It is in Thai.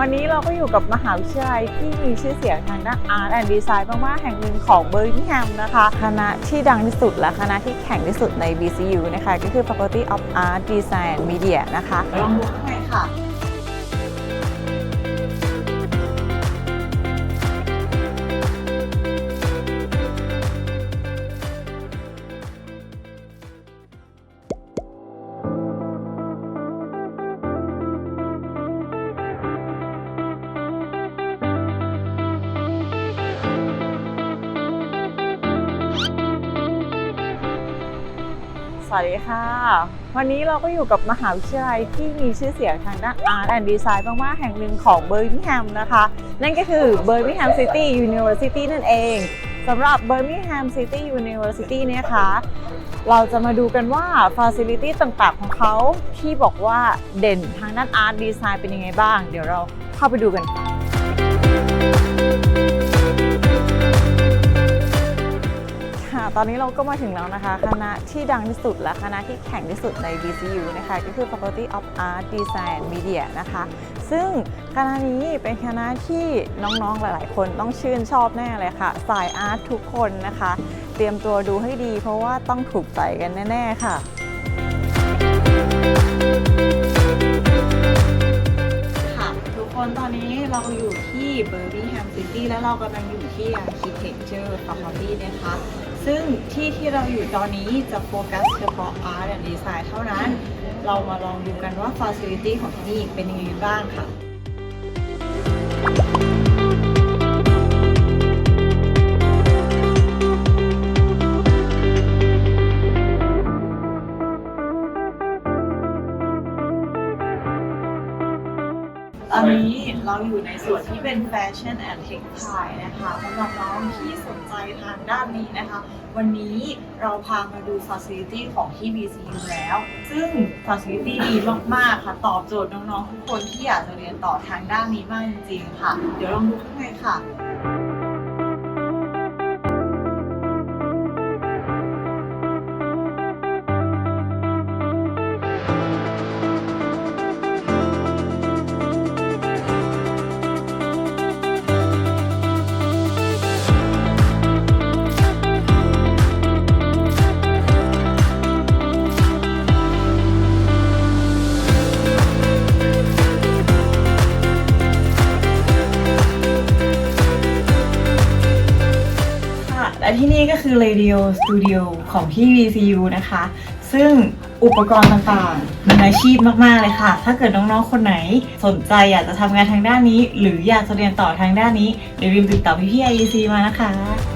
วันนี้เราก็อยู่กับมหาวิทยาลัยที่มีชื่อเสียงทางด้านอาร์ตแอนด์ดีไซน์มากๆแห่งหนึ่งของเบอร์มิงแฮมนะคะ คณะที่ดังที่สุดและคณะที่แข่งที่สุดใน BCU นะคะ ก็คือ Faculty of Art Design Media นะคะลองดูข้างในค่ะ สวัสดีค่ะ วันนี้เราก็อยู่กับมหาวิทยาลัยที่มีชื่อเสียงทางด้าน Art and Design มากๆแห่งหนึ่งของเบอร์มิงแฮมนะคะ นั่นก็คือ Birmingham City University นั่นเองสำหรับ Birmingham City University เนี่ยคะเราจะมาดูกันว่า Facility ต่างๆ ของเขาที่บอกว่าเด่นทางด้าน Art Design เป็นยังไงบ้าง เดี๋ยวเราเข้าไปดูกันค่ะ ตอนนี้เราก็มาถึงแล้วนะคะ คณะที่ดังที่สุดและคณะที่แข่งที่สุดใน BCU นะคะ ก็คือ Faculty of Art Design Media นะคะ ซึ่งคณะนี้เป็นคณะที่น้องๆหลาย ๆ คนต้องชื่นชอบแน่เลยค่ะ สายอาร์ตทุกคนนะคะ เตรียมตัวดูให้ดี เพราะว่าต้องถูกใจกันแน่ ๆ ค่ะค่ะทุกคนตอนนี้เราอยู่ที่เบอร์ i ี g แฮมซิตี้และเรากำลังอยู่ที่ Architecture Faculty นะคะ ซึ่งที่ที่เราอยู่ตอนนี้จะโฟกัสเฉพาะ Art and Design เท่านั้น เรามาลองดูกันว่า Facility ของที่นี่เป็นยังไงบ้างค่ะ ตอนนี้เราอยู่ในส่วนที่เป็นแฟชั่นแอนด์เทคไทนะคะสำหรับน้องที่สนใจทางด้านนี้นะคะ วันนี้เราพามาดูฟัสซิลิตี้ของที่ BCU แล้ว ซึ่งฟัสซิลิตี้ดีมาก ๆ ค่ะ ตอบโจทย์น้อง ๆ ทุกคนที่อยากจะเรียนต่อทางด้านนี้มากจริง ๆ ค่ะ เดี๋ยวลองดูข้างในค่ะ นี่ก็คือ Radio Studio ของที่ VCU นะคะ ซึ่งอุปกรณ์ต่างๆมืออาชีพมากๆเลยค่ะ ถ้าเกิดน้องๆ คนไหนสนใจอยากจะทำงานทางด้านนี้ หรืออยากจะเรียนต่อทางด้านนี้อย่าลืมติดต่อพี่ๆ IEC มานะคะ